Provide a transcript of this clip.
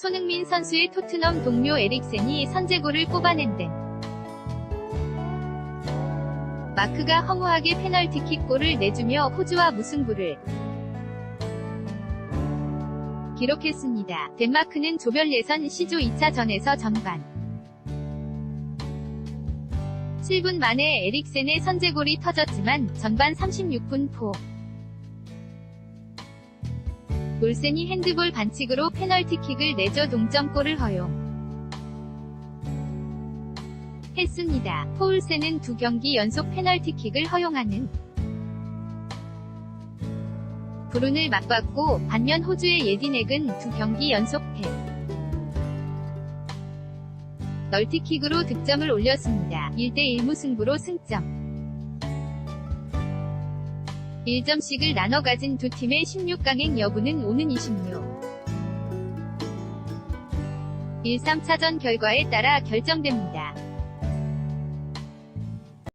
손흥민 선수의 토트넘 동료 에릭센이 선제골을 뽑아낸대. 마크가 허무하게 페널티킥 골을 내주며 호주와 무승부를 기록했습니다. 덴마크는 조별 예선 시조 2차전에서 전반 7분 만에 에릭센의 선제골이 터졌지만 전반 36분 포 올센이 핸드볼 반칙으로 페널티킥을 내줘 동점골을 허용 했습니다. 포울센은 두 경기 연속 페널티킥을 허용하는 불운을 맞받고 반면 호주의 예디넥은 두 경기 연속 패 널티킥으로 득점을 올렸습니다. 1대1 무승부로 승점 1점씩을 나눠 가진 두 팀의 16강행 여부는 오는 26. 1, 3차전 결과에 따라 결정됩니다.